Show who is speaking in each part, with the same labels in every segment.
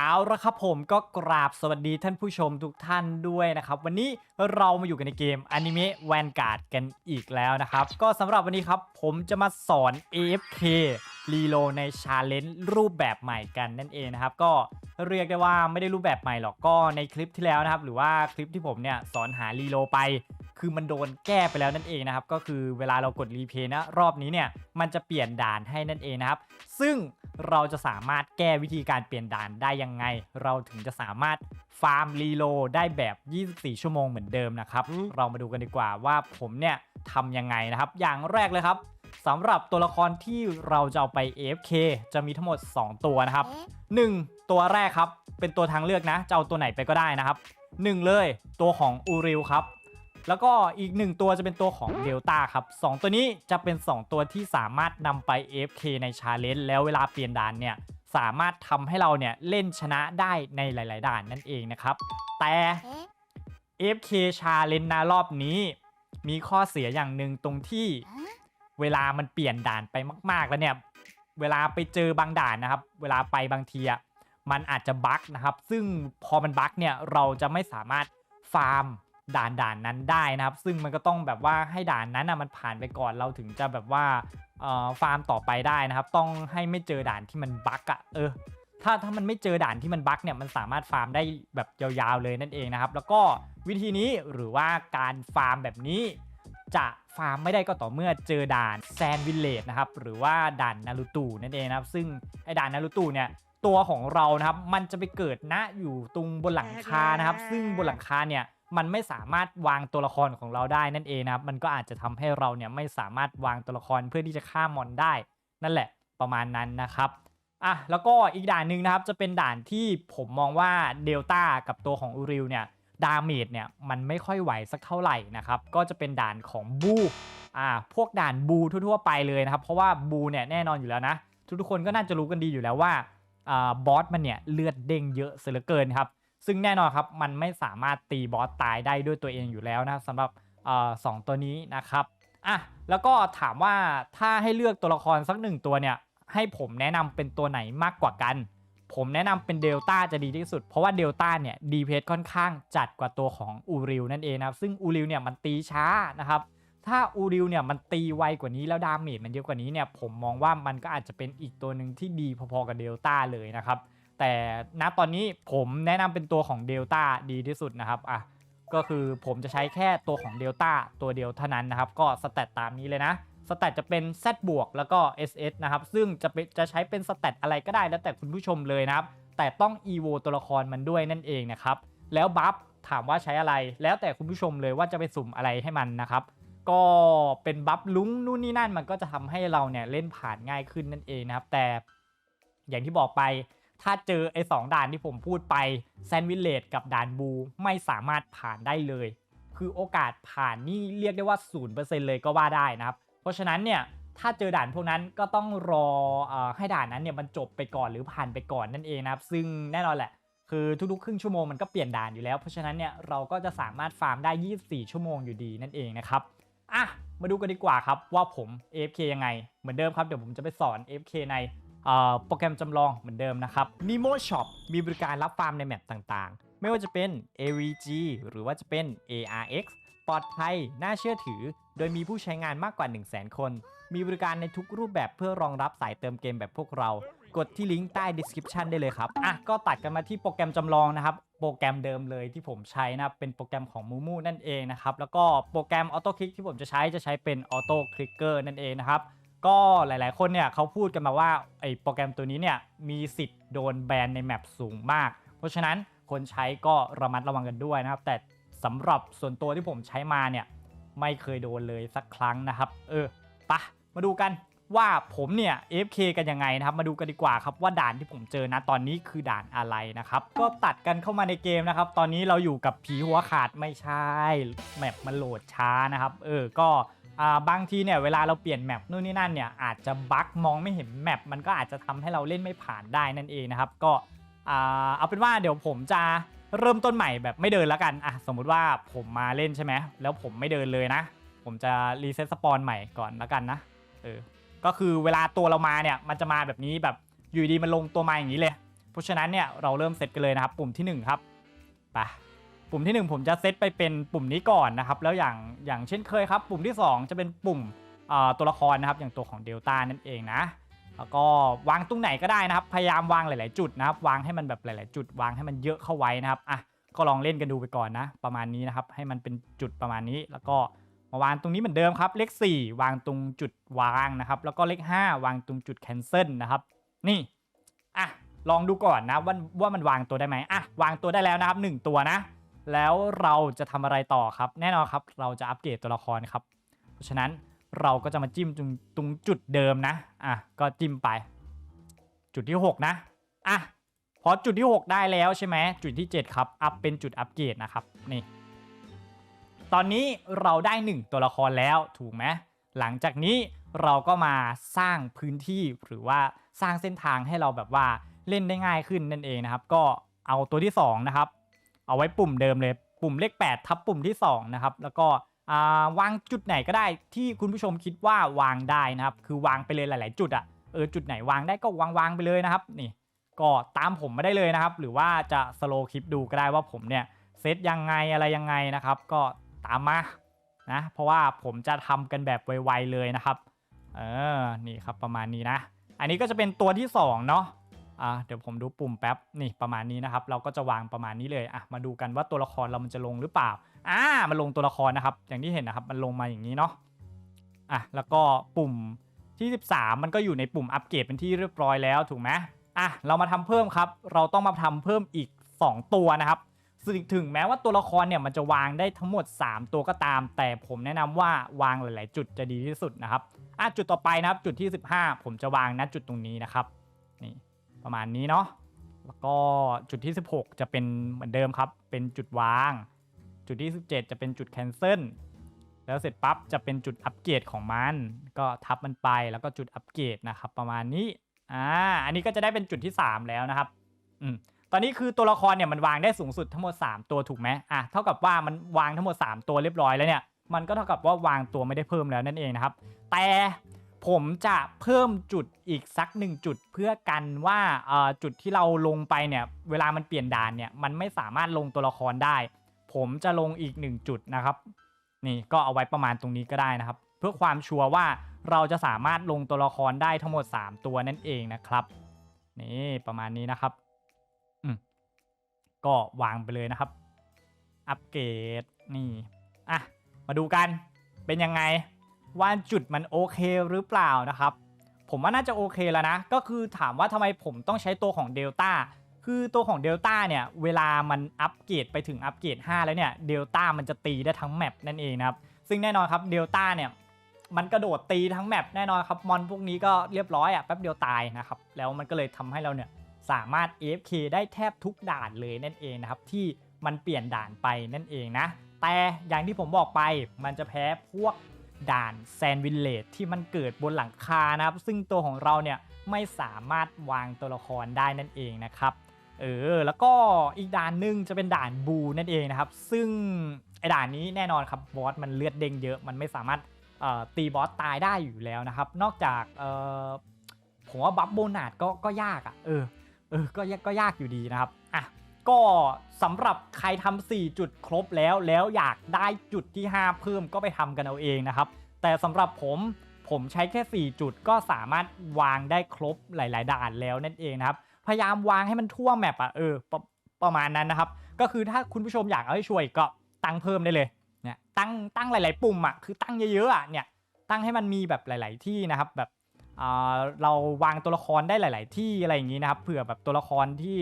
Speaker 1: เอาละครับผมก็กราบสวัสดีท่านผู้ชมทุกท่านด้วยนะครับ วันนี้เรามาอยู่กันในเกมอนิเมะแวนการ์ดกันอีกแล้วนะครับ ก็สำหรับวันนี้ครับผมจะมาสอน AFK รีโลในชาเลนจ์รูปแบบใหม่กันนั่นเองนะครับ ก็เรียกได้ว่าไม่ได้รูปแบบใหม่หรอกก็ในคลิปที่แล้วนะครับ หรือว่าคลิปที่ผมเนี่ยสอนหารีโลไป คือมันโดนแก้ไปแล้วนั่นเองนะครับ ก็คือเวลาเรากดรีเพย์นะรอบนี้เนี่ยมันจะเปลี่ยนด่านให้นั่นเองนะครับ ซึ่งเราจะสามารถแก้วิธีการเปลี่ยนด่านได้ยังไง เราถึงจะสามารถฟาร์มรีโลได้แบบ 24 ชั่วโมงเหมือนเดิมนะครับ เรามาดูกันดีกว่าว่าผมเนี่ยทำยังไงนะครับ อย่างแรกเลยครับสำหรับตัวละครที่เราจะเอาไป AFK จะมีทั้งหมด 2 ตัวนะครับ 1 ตัวแรกครับ เป็นตัวทางเลือกนะ จะเอาตัวไหนไปก็ได้นะครับ 1 เลย ตัวของอูริลครับ แล้วก็อีก 1 ตัวจะเป็นตัวของเดลต้าครับ 2 ตัวนี้จะเป็น 2 ตัวที่สามารถนำไป AFK ในชาเลนจ์แล้วเวลาเปลี่ยนด่านเนี่ยสามารถทำให้เราเนี่ยเล่นชนะได้ในหลาย ๆ ด่านนั่นเองนะครับ แต่ AFK ชาเลนจ์นรอบนี้มีข้อเสียอย่างหนึ่งตรงที่เวลามันเปลี่ยนด่านไปมาก ๆ แล้วเนี่ยเวลาไปเจอบางด่านนะครับ เวลาไปบางทีอะมันอาจจะบั๊กนะครับ ซึ่งพอมันบั๊กเนี่ยเราจะไม่สามารถฟาร์ม ด่านด่านนั้นได้นะครับ ซึ่งมันก็ต้องแบบว่าให้ด่านนั้นนะมันผ่านไปก่อนเราถึงจะแบบว่าเอ่อฟาร์มต่อไปได้นะครับ ต้องให้ไม่เจอด่านที่มันบั๊กอะเออถ้าถ้ามันไม่เจอด่านที่มันบั๊กเนี่ยมันสามารถฟาร์มได้แบบยาวๆเลยนั่นเองนะครับ แล้วก็วิธีนี้หรือว่าการฟาร์มแบบนี้ จะฟาร์มไม่ได้ก็ต่อเมื่อเจอด่านแซนวิลเลจนะครับหรือว่าด่านนารูตูนั่นเองนะครับ ซึ่งไอ้ด่านนารูตูเนี่ยตัวของเรานะครับ มันจะไปเกิดณอยู่ตรงบนหลังคานะครับ ซึ่งบนหลังคาเนี่ย มันไม่สามารถวางตัวละครของเราได้นั่นเองนะครับมันก็อาจจะทำให้เราเนี่ยไม่สามารถวางตัวละครเพื่อที่จะฆ่ามอนได้ นั่นแหละประมาณนั้นนะครับอะแล้วก็อีกด่านหนึ่งนะครับจะเป็นด่านที่ผมมองว่าเดลต้ากับตัวของอูริลเนี่ยดาเมจเนี่ยมันไม่ค่อยไหวสักเท่าไหร่นะครับก็จะเป็นด่านของบูอ่าพวกด่านบูทั่วๆไปเลยนะครับเพราะว่าบูเนี่ยแน่นอนอยู่แล้วนะทุกๆคนก็น่าจะรู้กันดีอยู่แล้วว่าอ่าบอสมันเนี่ยเลือดเด้งเยอะเสือเกินครับ ซึ่งแน่นอนครับมันไม่สามารถตีบอสตายได้ด้วยตัวเองอยู่แล้วนะครับสำหรับอ่าสองตัวนี้นะครับอะแล้วก็ถามว่าถ้าให้เลือกตัวละครสักหนึ่งตัวเนี่ยให้ผมแนะนำเป็นตัวไหนมากกว่ากัน ผมแนะนำเป็นเดลต้าจะดีที่สุด เพราะว่าเดลต้าเนี่ยดีเพค่อนข้างจัดกว่าตัวของอูริลนั่นเองนะครับซึ่งอูริลเนี่ยมันตีช้านะครับถ้าอูริลเนี่ยมันตีไวกว่านี้แล้วดาเมจมันเยอะกว่านี้เนี่ยผมมองว่ามันก็อาจจะเป็นอีกตัวหนึ่งที่ดีพอๆกับเดลต้าเลยนะครับ แต่ณตอนนี้ผมแนะนำเป็นตัวของเดลต้าดีที่สุดนะครับอะก็คือผมจะใช้แค่ตัวของเดลต้าตัวเดียวเท่านั้นนะครับ ก็สแตตตามนี้เลยนะสแตตจะเป็น Z บวกแล้วก็ SS นะครับ ซึ่งจะเป็นจะใช้เป็นสแตตอะไรก็ได้แล้วแต่คุณผู้ชมเลยนะครับ แต่ต้อง EVO ตัวละครมันด้วยนั่นเองนะครับ แล้วบัฟถามว่าใช้อะไร แล้วแต่คุณผู้ชมเลยว่าจะไปสุ่มอะไรให้มันนะครับ ก็เป็นบัฟลุ้งนู่นนี่นั่นมันก็จะทำให้เราเนี่ยเล่นผ่านง่ายขึ้นนั่นเองนะครับ แต่อย่างที่บอกไป ถ้าเจอไอ้สองด่านที่ผมพูดไปแซนวิลเลจกับด่านบูไม่สามารถผ่านได้เลย คือโอกาสผ่านนี่เรียกได้ว่า 0%เลยก็ว่าได้นะครับ เพราะฉะนั้นเนี่ยถ้าเจอด่านพวกนั้นก็ต้องรออให้ด่านนั้นเนี่ยมันจบไปก่อนหรือผ่านไปก่อนนั่นเองนะครับ ซึ่งแน่นอนแหละ คือทุกๆ ครึ่งชั่วโมงมันก็เปลี่ยนด่านอยู่แล้ว เพราะฉะนั้นเนี่ยเราก็จะสามารถฟาร์มได้ 24 ชั่วโมงอยู่ดีนั่นเองนะครับอะมาดูกันดีกว่าครับว่าผม AFK ยังไง เหมือนเดิมครับเดี๋ยวผมจะไปสอน AFK ในเอ่อ โปรแกรมจำลองเหมือนเดิมนะครับ Nemo Shop มีบริการรับฟาร์มในแมปต่างๆ ไม่ว่าจะเป็น AVG หรือว่าจะเป็น ARX ปลอดภัย น่าเชื่อถือ โดยมีผู้ใช้งานมากกว่า 1 0 0 0 0 0 คน มีบริการในทุกรูปแบบเพื่อรองรับสายเติมเกมแบบพวกเรา กดที่ลิงก์ใต้ description ได้เลยครับ อะ ก็ตัดกันมาที่โปรแกรมจำลองนะครับ โปรแกรมเดิมเลยที่ผมใช้นะครับเป็นโปรแกรมของ Mumu นั่นเองนะครับ แล้วก็โปรแกรม Auto Click ที่ผมจะใช้จะใช้เป็น Auto Clicker นั่นเองนะครับ ก็หลายๆ คนเนี่ยเขาพูดกันมาว่าไอ้โปรแกรมตัวนี้เนี่ยมีสิทธิ์โดนแบนในแมปสูงมาก เพราะฉะนั้นคนใช้ก็ระมัดระวังกันด้วยนะครับ แต่สำหรับส่วนตัวที่ผมใช้มาเนี่ยไม่เคยโดนเลยสักครั้งนะครับ เออปะมาดูกันว่าผมเนี่ย AFK กันยังไงนะครับ มาดูกันดีกว่าครับว่าด่านที่ผมเจอนะตอนนี้คือด่านอะไรนะครับ ก็ตัดกันเข้ามาในเกมนะครับ ตอนนี้เราอยู่กับผีหัวขาดไม่ใช่แมปมันโหลดช้านะครับ เออก็ บางทีเนี่ยเวลาเราเปลี่ยนแมปนู่นนี่นั่นเนี่ยอาจจะบั๊กมองไม่เห็นแมปมันก็อาจจะทำให้เราเล่นไม่ผ่านได้นั่นเองนะครับ ก็เอาเป็นว่าเดี๋ยวผมจะเริ่มต้นใหม่แบบไม่เดินแล้วกันอะสมมุติว่าผมมาเล่นใช่ไหมแล้วผมไม่เดินเลยนะ ผมจะรีเซ็ตสปอนใหม่ก่อนแล้วกันนะเออก็คือเวลาตัวเรามาเนี่ยมันจะมาแบบนี้แบบอยู่ดีมันลงตัวมาอย่างนี้เลย เพราะฉะนั้นเนี่ยเราเริ่มเซตกันเลยนะครับ ปุ่มที่หนึ่งครับไป ปุ่มที่หนึ่งผมจะเซตไปเป็นปุ่มนี้ก่อนนะครับ แล้วอย่างอย่างเช่นเคยครับ ปุ่มที่สองจะเป็นปุ่มตัวละครนะครับ อย่างตัวของเดลต้านั่นเองนะ แล้วก็วางตรงไหนก็ได้นะครับ พยายามวางหลาย ๆ จุดนะครับ วางให้มันแบบหลาย ๆ จุด วางให้มันเยอะเข้าไว้นะครับ อะ ก็ลองเล่นกันดูไปก่อนนะ ประมาณนี้นะครับ ให้มันเป็นจุดประมาณนี้ แล้วก็มาวางตรงนี้เหมือนเดิมครับ เลข 4 วางตรงจุดวางนะครับ แล้วก็เลข 5 วางตรงจุด cancel นะครับ นี่ อะ ลองดูก่อนนะว่าว่ามันวางตัวได้ไหมอะ วางตัวได้แล้วนะครับ 1 ตัวนะ แล้วเราจะทำอะไรต่อครับ แน่นอนครับ เราจะอัปเกรดตัวละครครับ เพราะฉะนั้นเราก็จะมาจิ้มตรงตรงจุดเดิมนะ อะ ก็จิ้มไป จุดที่ 6 นะ อะ พอจุดที่ 6 ได้แล้วใช่ไหม จุดที่ 7 ครับ อัพเป็นจุดอัปเกรดนะครับ นี่ ตอนนี้เราได้ 1 ตัวละครแล้วถูกไหม หลังจากนี้เราก็มาสร้างพื้นที่หรือว่าสร้างเส้นทางให้เราแบบว่าเล่นได้ง่ายขึ้นนั่นเองนะครับ ก็เอาตัวที่ 2 นะครับ เอาไว้ปุ่มเดิมเลยปุ่มเลข 8 ทับปุ่มที่ 2 นะครับ แล้วก็วางจุดไหนก็ได้ที่คุณผู้ชมคิดว่าวางได้นะครับ คือวางไปเลยหลาย ๆ จุดอะเออจุดไหนวางได้ก็วางวางไปเลยนะครับนี่ก็ตามผมมาได้เลยนะครับ หรือว่าจะสโลคลิปดูก็ได้ว่าผมเนี่ยเซตยังไงอะไรยังไงนะครับ ก็ตามมานะเพราะว่าผมจะทำกันแบบไวๆเลยนะครับเออนี่ครับประมาณนี้นะ อันนี้ก็จะเป็นตัวที่2เนาะ อ่าเดี๋ยวผมดูปุ่มแป๊บนี่ประมาณนี้นะครับ เราก็จะวางประมาณนี้เลยอะมาดูกันว่าตัวละครเรามันจะลงหรือเปล่าอ่ามันลงตัวละครนะครับ อย่างที่เห็นนะครับมันลงมาอย่างนี้เนาะอะแล้วก็ปุ่มที่ 13 มันก็อยู่ในปุ่มอัปเกรดเป็นที่เรียบร้อยแล้วถูกไหมอะเรามาทำเพิ่มครับ เราต้องมาทำเพิ่มอีก 2 ตัวนะครับถึงแม้ว่าตัวละครเนี่ยมันจะวางได้ทั้งหมด 3 ตัวก็ตาม แต่ผมแนะนำว่าวางหลาย ๆ จุดจะดีที่สุดนะครับอะจุดต่อไปนะครับจุดที่ 15 ผมจะวางณจุดตรงนี้นะครับ ประมาณนี้เนาะแล้วก็จุดที่ 16 จะเป็นเหมือนเดิมครับ เป็นจุดวาง จุดที่ 17 จะเป็นจุด cancel แล้วเสร็จปั๊บจะเป็นจุดอัปเกรดของมัน ก็ทับมันไปแล้วก็จุดอัปเกรดนะครับประมาณนี้อ่าอันนี้ก็จะได้เป็นจุดที่ 3 แล้วนะครับอืมตอนนี้คือตัวละครเนี่ยมันวางได้สูงสุดทั้งหมด 3 ตัวถูกไหมอะเท่ากับว่ามันวางทั้งหมด 3 ตัวเรียบร้อยแล้วเนี่ยมันก็เท่ากับว่าวางตัวไม่ได้เพิ่มแล้วนั่นเองนะครับ แต่ ผมจะเพิ่มจุดอีกสักหนึ่งจุดเพื่อกันว่าจุดที่เราลงไปเนี่ยเวลามันเปลี่ยนด่านเนี่ยมันไม่สามารถลงตัวละครได้ ผมจะลงอีกหนึ่งจุดนะครับนี่ก็เอาไว้ประมาณตรงนี้ก็ได้นะครับ เพื่อความชัวร์ว่าเราจะสามารถลงตัวละครได้ทั้งหมด 3 ตัวนั่นเองนะครับนี่ประมาณนี้นะครับอืมก็วางไปเลยนะครับ อัปเกรดนี่อะมาดูกันเป็นยังไง ว่าจุดมันโอเคหรือเปล่านะครับ ผมว่าน่าจะโอเคแล้วนะ ก็คือถามว่าทำไมผมต้องใช้ตัวของเดลต้าคือตัวของเดลต้าเนี่ย เวลามันอัปเกรดไปถึงอัปเกรด5 แล้วเนี่ยเดลต้ามันจะตีได้ทั้งแมปนั่นเองนะครับ ซึ่งแน่นอนครับเดลต้าเนี่ย มันกระโดดตีทั้งแมปแน่นอนครับ มอนพวกนี้ก็เรียบร้อยอะแป๊บเดียวตายนะครับ แล้วมันก็เลยทำให้เราเนี่ย สามารถ AFK ได้แทบทุกด่านเลยนั่นเองนะครับ ที่มันเปลี่ยนด่านไปนั่นเองนะ แต่อย่างที่ผมบอกไปมันจะแพ้พวก ด่านแซนวิลเลจที่มันเกิดบนหลังคานะครับ ซึ่งตัวของเราเนี่ยไม่สามารถวางตัวละครได้นั่นเองนะครับ เออ แล้วก็อีกด่านหนึ่งจะเป็นด่านบูนั่นเองนะครับ ซึ่งไอด่านนี้แน่นอนครับบอสมันเลือดเด้งเยอะ มันไม่สามารถตีบอสตายได้อยู่แล้วนะครับ นอกจากผมว่าบัฟโบนาดก็ก็ยากอะ่ะ เออ เออ ก็ยากก็ยากอยู่ดีนะครับ อะ ก็สำหรับใครทำ4จุดครบแล้วแล้วอยากได้จุดที่ 5 เพิ่มก็ไปทำกันเอาเองนะครับ แต่สำหรับผมผมใช้แค่ 4 จุดก็สามารถวางได้ครบหลาย ๆ ด่านแล้วนั่นเองนะครับ พยายามวางให้มันทั่วแมปอะเออประประมาณนั้นนะครับ ก็คือถ้าคุณผู้ชมอยากเอาให้ช่วยก็ตั้งเพิ่มได้เลยเนี่ยตั้งตั้งหลาย ๆ ปุ่มอะคือตั้งเยอะๆอะเนี่ยตั้งให้มันมีแบบหลาย ๆ ที่นะครับแบบอ่าเราวางตัวละครได้หลาย ๆ ที่อะไรอย่างนี้นะครับเผื่อแบบตัวละครที่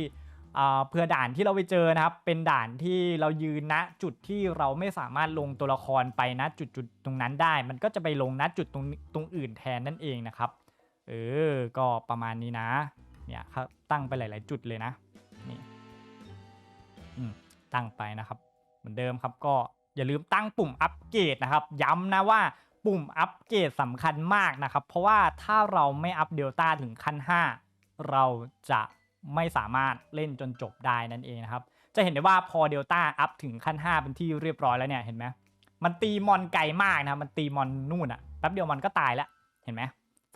Speaker 1: เผื่อด่านที่เราไปเจอนะครับ เป็นด่านที่เรายืนณจุดที่เราไม่สามารถลงตัวละครไปณจุดจุดตรงนั้นได้ มันก็จะไปลงณจุดตรงตรงอื่นแทนนั่นเองนะครับ เออ ก็ประมาณนี้นะ เนี่ยครับตั้งไปหลาย ๆ จุดเลยนะ นี่อืมตั้งไปนะครับ เหมือนเดิมครับก็อย่าลืมตั้งปุ่มอัปเกรดนะครับ ย้ำนะว่าปุ่มอัปเกรดสำคัญมากนะครับ เพราะว่าถ้าเราไม่อัปเดลต้าถึงขั้น 5 เราจะ ไม่สามารถเล่นจนจบได้นั่นเองนะครับ จะเห็นได้ว่าพอเดลต้าอัพถึงขั้น 5 เป็นที่เรียบร้อยแล้วเนี่ยเห็นไหมมันตีมอนไกลมากนะมันตีมอนนู่นอะแป๊บเดียวมันก็ตายแล้วเห็นไหม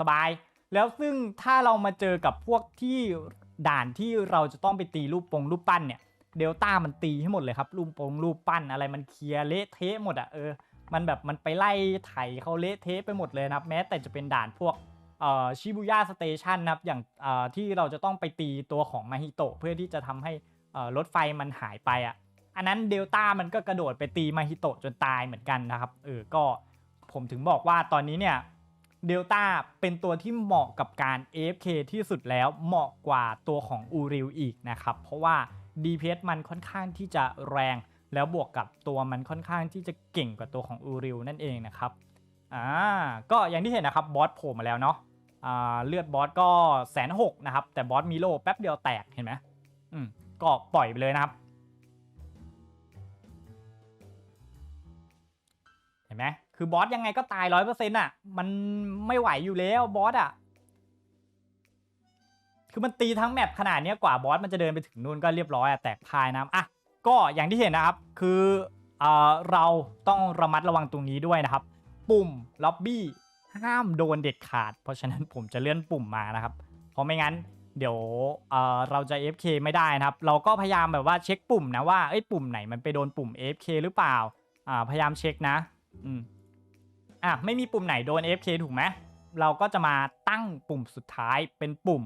Speaker 1: สบาย แล้วซึ่งถ้าเรามาเจอกับพวกที่ด่านที่เราจะต้องไปตีรูปปงรูปปั้นเนี่ยเดลต้ามันตีให้หมดเลยครับรูปปงรูปปั้นอะไรมันเคลียร์เละเทะหมดอะเออมันแบบมันไปไล่ไถเขาเละเทะไปหมดเลยนะครับ แม้แต่จะเป็นด่านพวก ชิบุย่าสเตชันนะครับอย่างที่เราจะต้องไปตีตัวของมาฮิโตะเพื่อที่จะทำให้รถไฟมันหายไปอะอันนั้นเดลต้ามันก็กระโดดไปตีมาฮิโตะจนตายเหมือนกันนะครับเออก็ผมถึงบอกว่าตอนนี้เนี่ยเดลต้าเป็นตัวที่เหมาะกับการ AFK ที่สุดแล้วเหมาะกว่าตัวของอูริวอีกนะครับ เพราะว่า DPS มันค่อนข้างที่จะแรง แล้วบวกกับตัวมันค่อนข้างที่จะเก่งกว่าตัวของอูริวนั่นเองนะครับอ่าก็อย่างที่เห็นนะครับบอสโผล่มาแล้วเนาะ เลือดบอสก็แสนหกนะครับ แต่บอสมีโลแป๊บเดียวแตกเห็นไหมอืมก็ปล่อยไปเลยนะครับ เห็นไหมคือบอสยังไงก็ตายร้อยเปอร์เซ็นต์อะ มันไม่ไหวอยู่แล้วบอสอะ คือมันตีทั้งแมปขนาดนี้กว่าบอสมันจะเดินไปถึงนู่นก็เรียบร้อยอะแตกพายน้ำอะก็อย่างที่เห็นนะครับ คือเอเราต้องระมัดระวังตรงนี้ด้วยนะครับ ปุ่มล็อบบี้ ห้ามโดนเด็ดขาด เพราะฉะนั้นผมจะเลื่อนปุ่มมานะครับ เพราะไม่งั้นเดี๋ยวเเราจะ AFK ไม่ได้นะครับ เราก็พยายามแบบว่าเช็คปุ่มนะว่าเอ้ยปุ่มไหนมันไปโดนปุ่ม AFK หรือเปล่าอ่าพยายามเช็คนะอืมอะไม่มีปุ่มไหนโดน AFK ถูกไหมเราก็จะมาตั้งปุ่มสุดท้ายเป็นปุ่ม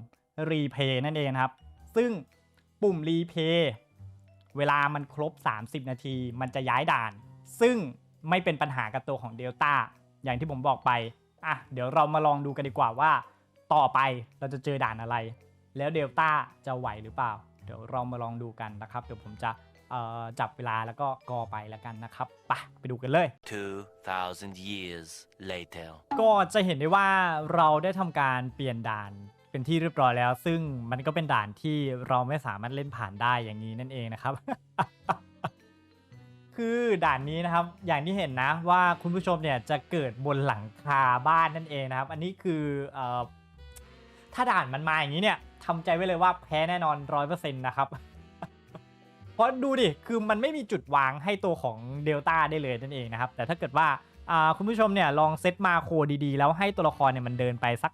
Speaker 1: Replay นั่นเองครับ ซึ่งปุ่ม Replay เวลามันครบ 30 นาที มันจะย้ายด่าน ซึ่งไม่เป็นปัญหากับตัวของ Delta อย่างที่ผมบอกไป อะเดี๋ยวเรามาลองดูกันดีกว่าว่า ต่อไปเราจะเจอด่านอะไร แล้ว Delta จะไหวหรือเปล่า เดี๋ยวเรามาลองดูกันนะครับ เดี๋ยวผมจะเอ่อจับเวลาแล้วก็กอไปแล้วกันนะครับไปไปดูกันเลย
Speaker 2: 2,000 years later.
Speaker 1: ก็จะเห็นได้ว่าเราได้ทำการเปลี่ยนด่านเป็นที่เรียบร้อยแล้ว ซึ่งมันก็เป็นด่านที่เราไม่สามารถเล่นผ่านได้อย่างนี้นั่นเองนะครับ คือด่านนี้นะครับอย่างที่เห็นนะว่าคุณผู้ชมเนี่ยจะเกิดบนหลังคาบ้านนั่นเองนะครับ อันนี้คือเอ่อถ้าด่านมันมาอย่างนี้เนี่ยทำใจไว้เลยว่าแพ้แน่นอนร้อยเปอร์เซ็นต์นะครับเพราะดูดิคือมันไม่มีจุดวางให้ตัวของเดลต้าได้เลยนั่นเองนะครับ แต่ถ้าเกิดว่าคุณผู้ชมเนี่ยลองเซตมาโคดีๆ แล้วให้ตัวละครเนี่ยมันเดินไปสัก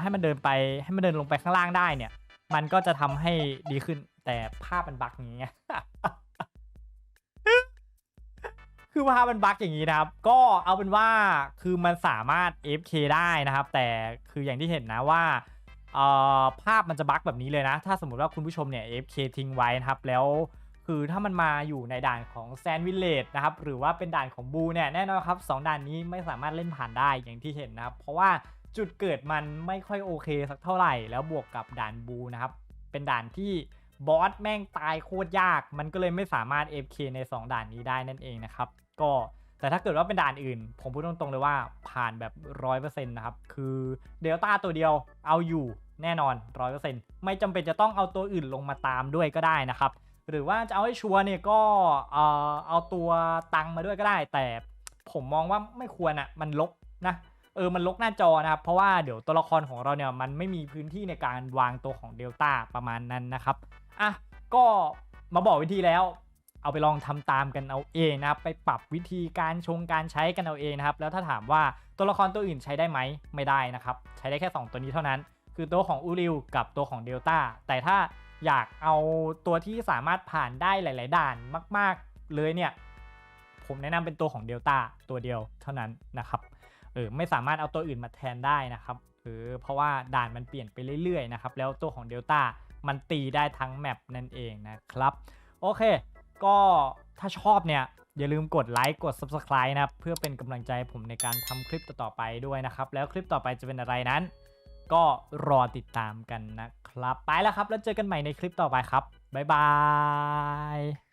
Speaker 1: ให้มันเดินไปให้มันเดินลงไปข้างล่างได้เนี่ย มันก็จะทำให้ดีขึ้นแต่ภาพมันบักอย่างเงี้ย คือภาพมันบั๊กอย่างนี้นะครับ ก็เอาเป็นว่าคือมันสามารถ FK ได้นะครับ แต่คืออย่างที่เห็นนะว่าเอ่อภาพมันจะบั๊กแบบนี้เลยนะ ถ้าสมมติว่าคุณผู้ชมเนี่ย FK ทิ้งไว้นะครับ แล้วคือถ้ามันมาอยู่ในด่านของแซนวิลเลจนะครับ หรือว่าเป็นด่านของบูเนี่ยแน่นอนครับสองด่านนี้ไม่สามารถเล่นผ่านได้อย่างที่เห็นนะครับ เพราะว่าจุดเกิดมันไม่ค่อยโอเคสักเท่าไหร่ แล้วบวกกับด่านบูนะครับ เป็นด่านที่บอสแม่งตายโคตรยาก มันก็เลยไม่สามารถ FK ใน 2 ด่านนี้ได้นั่นเองนะครับ ก็แต่ถ้าเกิดว่าเป็นด่านอื่น ผมพูดตรงๆเลยว่าผ่านแบบ100%นะครับ คือเดลต้าตัวเดียวเอาอยู่แน่นอน100%ไม่จำเป็นจะต้องเอาตัวอื่นลงมาตามด้วยก็ได้นะครับ หรือว่าจะเอาให้ชัวร์เนี่ยก็เออเอาตัวตังมาด้วยก็ได้ แต่ผมมองว่าไม่ควรอะ่ะมันลกนะเออมันลกหน้าจอนะครับ เพราะว่าเดี๋ยวตัวละครของเราเนี่ยมันไม่มีพื้นที่ในการวางตัวของเดลต้าประมาณนั้นนะครับอะก็มาบอกวิธีแล้ว เอาไปลองทำตามกันเอาเองนะครับไปปรับวิธีการชงการใช้กันเอาเองนะครับแล้วถ้าถามว่าตัวละครตัวอื่นใช้ได้ไหมไม่ได้นะครับใช้ได้แค่ 2 ตัวนี้เท่านั้น คือตัวของอูริวกับตัวของเดลต้าแต่ถ้าอยากเอาตัวที่สามารถผ่านได้หลาย ๆ ด่านมาก ๆ เลยเนี่ยผมแนะนำเป็นตัวของเดลต้าตัวเดียวเท่านั้นนะครับเออไม่สามารถเอาตัวอื่นมาแทนได้นะครับเออเพราะว่าด่านมันเปลี่ยนไปเรื่อย ๆ นะครับแล้วตัวของเดลต้ามันตีได้ทั้งแมปนั่นเองนะครับโอเค ก็ถ้าชอบเนี่ยอย่าลืมกดไลค์กด Subscribe นะครับเพื่อเป็นกำลังใจผมในการทำคลิปต่อๆไปด้วยนะครับ แล้วคลิปต่อไปจะเป็นอะไรนั้น ก็รอติดตามกันนะครับ ไปแล้วครับ แล้วเจอกันใหม่ในคลิปต่อไปครับ บ๊ายบาย